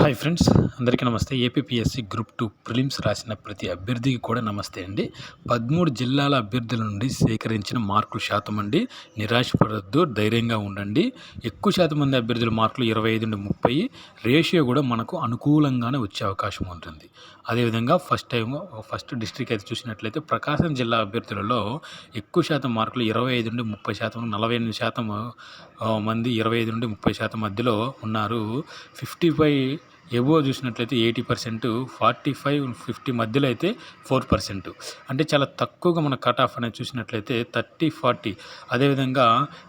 Hi friends అందరికీ నమస్తే. APSC group two prelims రాసిన ప్రతి అభ్యర్థికి కూడా నమస్తే అండి. పదమూడు జిల్లాల అభ్యర్థుల నుండి సేకరించిన మార్కుల శాతం అండి. నిరాశపడద్దు ధైర్యంగా ఉండండి. ఎక్కువ శాతం మంది అభ్యర్థుల మార్కులు ఇరవై ఐదు నుండి ముప్పై. రేషియో కూడా మనకు అనుకూలంగానే వచ్చే అవకాశం ఉంటుంది. అదేవిధంగా ఫస్ట్ టైం ఫస్ట్ డిస్ట్రిక్ట్ అయితే చూసినట్లయితే ప్రకాశం జిల్లా అభ్యర్థులలో ఎక్కువ శాతం మార్కులు ఇరవై ఐదు నుండి ముప్పై శాతం నలభై ఎనిమిది శాతం మంది ఇరవై ఐదు నుండి ముప్పై శాతం మధ్యలో ఉన్నారు. ఫిఫ్టీ ఫైవ్ ఎబో చూసినట్లయితే eighty percent forty five fifty మధ్యలో అయితే ఫోర్ పర్సెంట్. అంటే చాలా తక్కువగా మన కట్ ఆఫ్ అనేది చూసినట్లయితే థర్టీ ఫార్టీ. అదేవిధంగా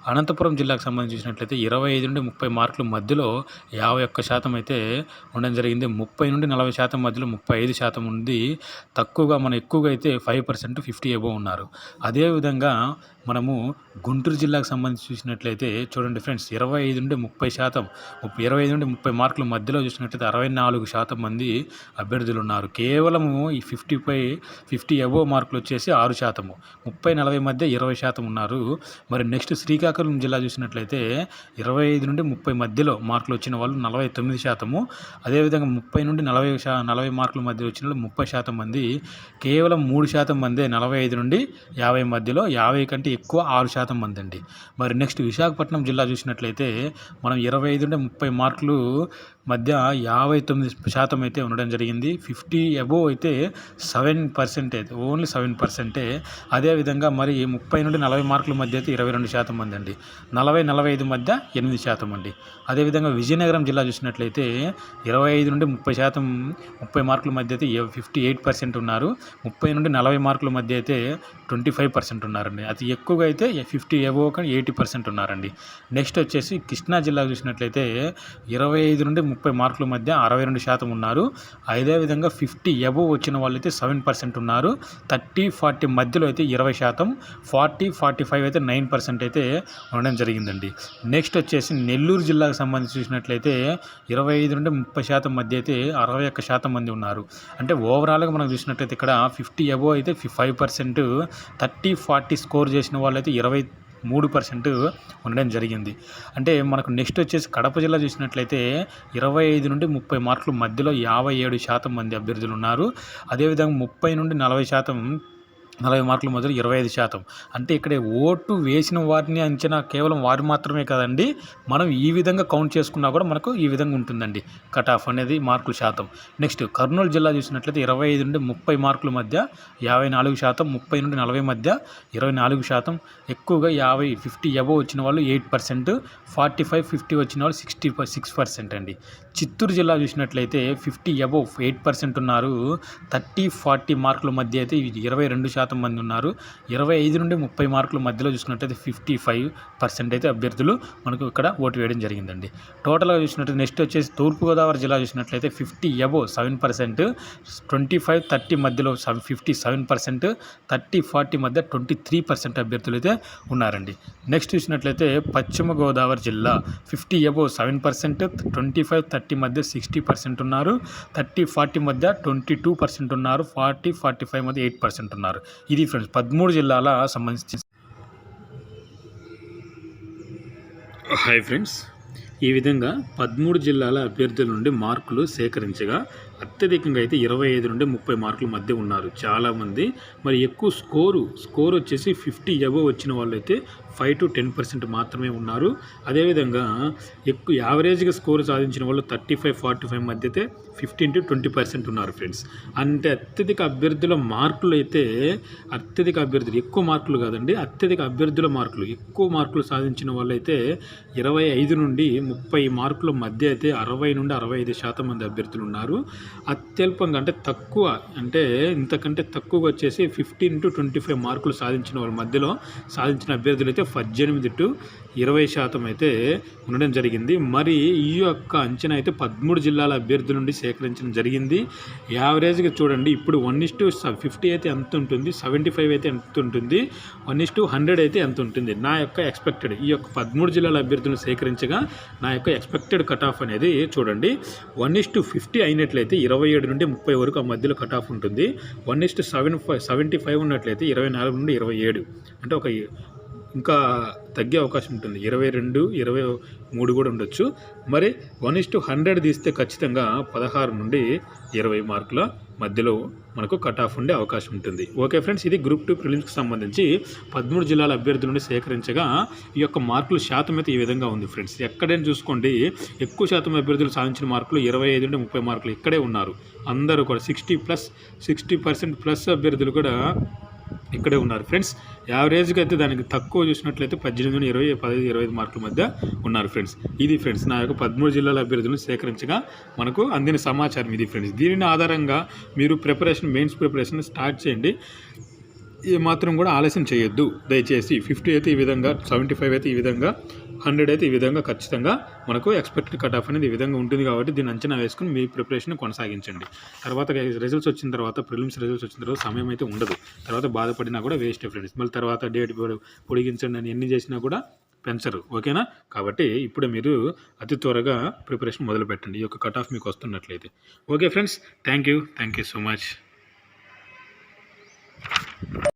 అనంతపురం జిల్లాకు సంబంధించి చూసినట్లయితే ఇరవై ఐదు నుండి ముప్పై మార్కుల మధ్యలో యాభై ఒక్క శాతం అయితే ఉండడం జరిగింది. ముప్పై నుండి నలభై శాతం మధ్యలో ముప్పై ఐదు శాతం ఉంది. తక్కువగా మన ఎక్కువగా అయితే ఫైవ్ పర్సెంట్ ఫిఫ్టీ ఎబో ఉన్నారు. అదేవిధంగా మనము గుంటూరు జిల్లాకు సంబంధించి చూసినట్లయితే చూడండి ఫ్రెండ్స్ ఇరవై ఐదు నుండి ముప్పై శాతం ఇరవై ఐదు నుండి ముప్పై మార్కుల మధ్యలో చూసినట్లయితే అరవై నాలుగు శాతం మంది అభ్యర్థులు ఉన్నారు. కేవలము ఈ ఫిఫ్టీ పై ఫిఫ్టీ అబోవ్ మార్కులు వచ్చేసి ఆరు శాతము ముప్పై నలభై మధ్య ఇరవై శాతం ఉన్నారు. మరి నెక్స్ట్ శ్రీకాకుళం జిల్లా చూసినట్లయితే ఇరవై ఐదు నుండి ముప్పై మధ్యలో మార్కులు వచ్చిన వాళ్ళు నలభై తొమ్మిది శాతము అదేవిధంగా ముప్పై నుండి నలభై శా నలభై మార్కుల మధ్య వచ్చిన వాళ్ళు ముప్పై శాతం మంది కేవలం మూడు శాతం మందే నలభై ఐదు నుండి యాభై మధ్యలో యాభై కంటే ఎక్కువ ఆరు శాతం మంది అండి మరి నెక్స్ట్ విశాఖపట్నం జిల్లా చూసినట్లయితే మనం ఇరవై ఐదు నుండి ముప్పై మార్కులు మధ్య యాభై తొమ్మిది శాతం అయితే ఉండడం జరిగింది. ఫిఫ్టీ అబోవ్ అయితే సెవెన్ పర్సెంట్ అయితే ఓన్లీ సెవెన్ పర్సెంటే. అదేవిధంగా మరి ముప్పై నుండి నలభై మార్కుల మధ్య అయితే ఇరవై రెండు శాతం మంది అండి నలభై నలభై ఐదు మధ్య ఎనిమిది శాతం అండి. అదేవిధంగా విజయనగరం జిల్లా చూసినట్లయితే ఇరవై ఐదు నుండి ముప్పై శాతం ముప్పై మార్కుల మధ్య అయితే ఫిఫ్టీ ఎయిట్ పర్సెంట్ ఉన్నారు. ముప్పై నుండి నలభై మార్కుల మధ్య అయితే ట్వంటీ ఫైవ్ పర్సెంట్ ఉన్నారండి. అతి ఎక్కువగా అయితే ఫిఫ్టీ ఎబో కానీ ఎయిటీ పర్సెంట్ ఉన్నారండి. నెక్స్ట్ వచ్చేసి కృష్ణా జిల్లా చూసినట్లయితే ఇరవై ఐదు నుండి ముప్పై మార్కుల మధ్య అరవై రెండు శాతం ఉన్నారు. అదేవిధంగా ఫిఫ్టీ ఎబో వచ్చిన వాళ్ళు అయితే సెవెన్ పర్సెంట్ ఉన్నారు. థర్టీ ఫార్టీ మధ్యలో అయితే ఇరవై శాతం ఫార్టీ ఫార్టీ ఫైవ్ అయితే నైన్ పర్సెంట్ అయితే ఉండడం జరిగిందండి. నెక్స్ట్ వచ్చేసి నెల్లూరు జిల్లాకు సంబంధించి చూసినట్లయితే ఇరవై ఐదు నుండి ముప్పై శాతం మధ్య అయితే అరవై ఒక్క శాతం మంది ఉన్నారు. అంటే ఓవరాల్గా మనం చూసినట్లయితే ఇక్కడ ఫిఫ్టీ అబో అయితే five percent thirty forty score చేసిన వాళ్ళైతే ఇరవై మూడు పర్సెంట్ ఉండడం జరిగింది. అంటే మనకు నెక్స్ట్ వచ్చేసి కడప జిల్లా చూసినట్లయితే ఇరవై ఐదు నుండి ముప్పై మార్కుల మధ్యలో యాభై ఏడు శాతం మంది అభ్యర్థులు ఉన్నారు. అదేవిధంగా ముప్పై నుండి నలభై శాతం నలభై మార్కుల మధ్యలో ఇరవై ఐదు శాతం. అంటే ఇక్కడ ఓటు వేసిన వారిని అంచనా కేవలం వారు మాత్రమే కదండి మనం ఈ విధంగా కౌంట్ చేసుకున్నా కూడా మనకు ఈ విధంగా ఉంటుందండి. కట్ ఆఫ్ అనేది మార్కుల శాతం. నెక్స్ట్ కర్నూలు జిల్లా చూసినట్లయితే ఇరవై ఐదు నుండి ముప్పై మార్కుల మధ్య యాభై నాలుగు శాతం ముప్పై నుండి నలభై మధ్య ఇరవై నాలుగు శాతం. ఎక్కువగా యాభై ఫిఫ్టీ అబవ్ వచ్చిన వాళ్ళు eight percent forty five fifty వచ్చిన వాళ్ళు సిక్స్టీ సిక్స్ పర్సెంట్ అండి. చిత్తూరు జిల్లా చూసినట్లయితే ఫిఫ్టీ అబవ్ ఎయిట్ పర్సెంట్ ఉన్నారు. థర్టీ ఫార్టీ మార్కుల మధ్య అయితే ఇరవై రెండు శాతం మంది ఉన్నారు. ఇరవై ఐదు నుండి ముప్పై మార్కుల మధ్యలో చూసుకున్నట్లయితే ఫిఫ్టీ ఫైవ్ పర్సెంట్ అయితే అభ్యర్థులు మనకు ఇక్కడ ఓటు వేయడం జరిగిందండి. టోటల్గా చూసినట్టు నెక్స్ట్ వచ్చేసి తూర్పుగోదావరి జిల్లా చూసినట్లయితే fifty above seven percent twenty five thirty మధ్యలో fifty seven percent thirty forty మధ్య ట్వంటీ త్రీ పర్సెంట్ అభ్యర్థులు అయితే ఉన్నారండి. నెక్స్ట్ చూసినట్లయితే పశ్చిమ గోదావరి జిల్లా fifty above seven percent twenty five thirty thirty మధ్య సిక్స్టీ పర్సెంట్ ఉన్నారు. థర్టీ ఫార్టీ మధ్య ట్వంటీ టూ పర్సెంట్ ఉన్నారు. ఫార్టీ ఫార్టీ ఫైవ్ మధ్య ఎయిట్ పర్సెంట్ ఉన్నారు. ఇది ఫ్రెండ్స్ పదమూడు జిల్లాల సంబంధించి. Hi friends. ఈ విధంగా పదమూడు జిల్లాల అభ్యర్థుల నుండి మార్కులు సేకరించగా అత్యధికంగా అయితే ఇరవై ఐదు నుండి ముప్పై మార్కుల మధ్య ఉన్నారు. చాలామంది మరి ఎక్కువ స్కోరు స్కోర్ వచ్చేసి ఫిఫ్టీ అబవ్ వచ్చిన వాళ్ళు అయితే ఫైవ్ టు టెన్ పర్సెంట్ మాత్రమే ఉన్నారు. అదేవిధంగా ఎక్కువ యావరేజ్గా స్కోర్ సాధించిన వాళ్ళు థర్టీ ఫైవ్ ఫార్టీ ఫైవ్ మధ్య అయితే ఫిఫ్టీన్ టు ట్వంటీ పర్సెంట్ ఉన్నారు ఫ్రెండ్స్. అంటే అత్యధిక అభ్యర్థుల మార్కులు అయితే అత్యధిక అభ్యర్థులు ఎక్కువ మార్కులు కాదండి అత్యధిక అభ్యర్థుల మార్కులు ఎక్కువ మార్కులు సాధించిన వాళ్ళైతే ఇరవై ఐదు నుండి ముప్పై మార్కుల మధ్య అయితే అరవై నుండి అరవై ఐదు శాతం మంది అభ్యర్థులు ఉన్నారు. అత్యల్పంగా అంటే తక్కువ అంటే ఇంతకంటే తక్కువగా వచ్చేసి ఫిఫ్టీన్ టు ట్వంటీ ఫైవ్ మార్కులు సాధించిన వాళ్ళ మధ్యలో సాధించిన అభ్యర్థులు అయితే పద్దెనిమిది టు ఇరవై శాతం అయితే ఉండడం జరిగింది. మరి ఈ యొక్క అంచనా అయితే పదమూడు జిల్లాల అభ్యర్థుల నుండి సేకరించడం జరిగింది. యావరేజ్గా చూడండి ఇప్పుడు వన్ ఇస్ టు ఫిఫ్టీ అయితే ఎంత ఉంటుంది సెవెంటీ ఫైవ్ అయితే ఎంత ఉంటుంది వన్ ఇస్ టు హండ్రెడ్ అయితే ఎంత ఉంటుంది. నా యొక్క ఎక్స్పెక్టెడ్ ఈ యొక్క పదమూడు జిల్లాల అభ్యర్థులను సేకరించగా నా యొక్క ఎక్స్పెక్టెడ్ కట్ ఆఫ్ అనేది చూడండి వన్ ఇస్ టు ఫిఫ్టీ అయినట్లయితే ఇరవై ఏడు నుండి ముప్పై వరకు ఆ మధ్యలో కట్ ఆఫ్ ఉంటుంది. One is two seven five seventy five ఉన్నట్లయితే ఇరవై నాలుగు నుండి ఇరవై ఏడు. అంటే ఒక ఇంకా తగ్గే అవకాశం ఉంటుంది. ఇరవై రెండు ఇరవై మూడు కూడా ఉండొచ్చు. మరి వన్ ఇస్ టు హండ్రెడ్ తీస్తే ఖచ్చితంగా పదహారు నుండి ఇరవై మార్కుల మధ్యలో మనకు కట్ ఆఫ్ ఉండే అవకాశం ఉంటుంది. ఓకే ఫ్రెండ్స్ ఇది గ్రూప్ టూ ప్రిలిమ్స్కి సంబంధించి పదమూడు జిల్లాల అభ్యర్థుల నుండి సేకరించగా ఈ యొక్క మార్కుల శాతం అయితే ఈ విధంగా ఉంది ఫ్రెండ్స్. ఎక్కడైనా చూసుకోండి ఎక్కువ శాతం అభ్యర్థులు సాధించిన మార్కులు ఇరవై ఐదు నుండి ముప్పై మార్కులు ఇక్కడే ఉన్నారు. అందరూ కూడా sixty plus sixty percent plus అభ్యర్థులు కూడా ఇక్కడే ఉన్నారు. ఫ్రెండ్స్ యావరేజ్గా అయితే దానికి తక్కువ చూసినట్లయితే పద్దెనిమిది నుండి ఇరవై పదహైదు ఇరవై ఐదు మార్కుల మధ్య ఉన్నారు ఫ్రెండ్స్. ఇది ఫ్రెండ్స్ నా యొక్క పదమూడు జిల్లాల అభ్యర్థులను సేకరించగా మనకు అందిన సమాచారం ఇది ఫ్రెండ్స్. దీనిని ఆధారంగా మీరు ప్రిపరేషన్ మెయిన్స్ ప్రిపరేషన్ స్టార్ట్ చేయండి. ఏ మాత్రం కూడా ఆలస్యం చేయొద్దు. దయచేసి ఫిఫ్టీ అయితే ఈ విధంగా సెవెంటీ ఫైవ్ అయితే ఈ విధంగా హండ్రెడ్ అయితే ఈ విధంగా ఖచ్చితంగా మనకు ఎక్స్పెక్టెడ్ కట్ ఆఫ్ అనేది ఈ విధంగా ఉంటుంది కాబట్టి దీన్ని అంచనా వేసుకుని మీ ప్రిపరేషన్ కొనసాగించండి. తర్వాత రిజల్ట్స్ వచ్చిన తర్వాత ప్రిలిమ్స్ రిజల్ట్స్ వచ్చిన తర్వాత సమయం అయితే ఉండదు. తర్వాత బాధపడినా కూడా వేస్ట్ ఫ్రెండ్స్ మళ్ళీ తర్వాత డేట్ పొడిగించండి అని ఎన్ని చేసినా కూడా పెంచరు. ఓకేనా? కాబట్టి ఇప్పుడు మీరు అతి త్వరగా ప్రిపరేషన్ మొదలు పెట్టండి. ఈ యొక్క కట్ ఆఫ్ మీకు వస్తున్నట్లయితే. Okay friends thank you thank you so much